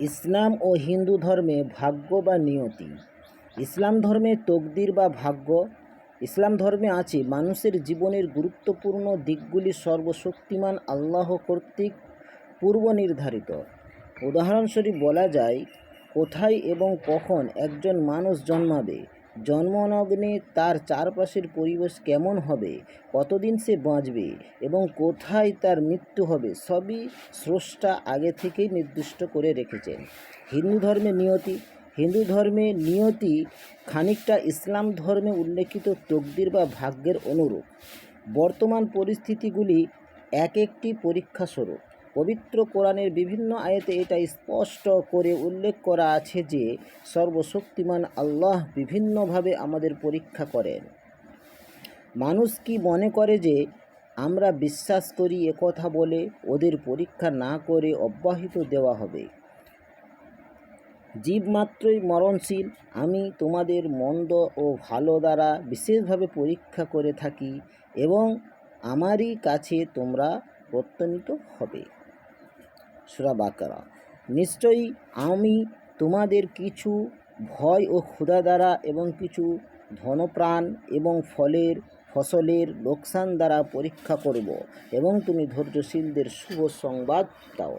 ইসলাম ও হিন্দু ধর্মে ভাগ্য বা নিয়তি? ইসলাম ধর্মে তকদির বা ভাগ্য? ইসলাম ধর্মে আছে মানুষের জীবনের গুরুত্বপূর্ণ দিকগুলি সর্বশক্তিমান আল্লাহ কর্তৃক পূর্ব নির্ধারিত উদাহরণস্বরূপ বলা যায়, কোথায় এবং কখন একজন মানুষ জন্মাবে? জন্মলগ্নে তার চারপাশের পরিবেশ কেমন হবে? কতদিন সে বাঁচবে? এবং কোথায় তার মৃত্যু হবে? সবই স্রষ্টা আগে থেকেই নির্দিষ্ট করে রেখেছেন। হিন্দু ধর্মে নিয়তি। হিন্দু ধর্মে নিয়তি খানিকটা ইসলাম ধর্মে উল্লেখিত তকদির বা ভাগ্যের অনুরূপ। বর্তমান পরিস্থিতিগুলি এক একটি পরীক্ষা স্বরূপ পবিত্র কোরআনের বিভিন্ন আয়াতে এটা স্পষ্ট করে উল্লেখ করা আছে যে, সর্বশক্তিমান আল্লাহ বিভিন্নভাবে আমাদের পরীক্ষা করেন। মানুষ কি মনে করে যে, আমরা বিশ্বাস করি একথা বলে ওদের পরীক্ষা না করে অব্যাহত দেওয়া হবে? জীব মাত্রই মরণশীল, আমি তোমাদের মন্দ ও ভালো দ্বারা বিশেষভাবে পরীক্ষা করে থাকি এবং আমারই কাছে তোমরা প্রত্যানীত হবে। সুরা বাকারা। নিশ্চয়ই আমি তোমাদের কিছু ভয় ও ক্ষুধা দ্বারা এবং কিছু ধনপ্রাণ এবং ফলের, ফসলের লোকসান দ্বারা পরীক্ষা করব এবং তুমি ধৈর্যশীলদের শুভ সংবাদ দাও।